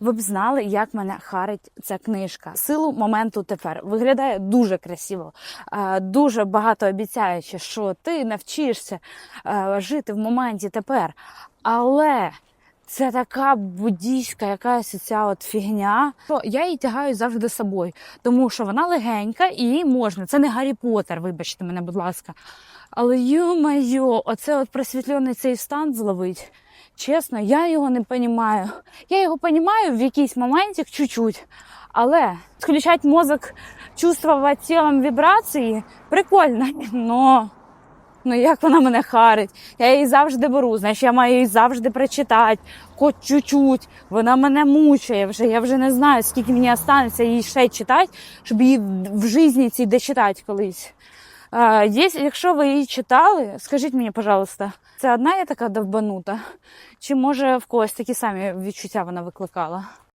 Ви б знали, як мене харить ця книжка. Силу моменту тепер виглядає дуже красиво, дуже багато обіцяючи, що ти навчишся жити в моменті тепер. Але це така буддійська якась ця от фігня. що Я її тягаю завжди з собою, тому що вона легенька і її можна. Це не Гаррі Поттер, вибачте мене, будь ласка. Але йо-майо, оце от просвітлений цей стан зловить. Чесно, я його не розумію. Я його розумію в якийсь моменті чуть-чуть. Але включати мозок, чувствувати тілом вібрації прикольно. Но, ну як вона мене харить? Я її завжди беру, значить я маю її завжди прочитати, хоч чуть-чуть. Вона мене мучає вже. Я вже не знаю, скільки мені останеться її ще читати, щоб її в- житті цій дочитати колись. Є, якщо ви її читали, скажіть мені, пожалуйста, це одна я така довбанута? Чи може в когось такі самі відчуття вона викликала?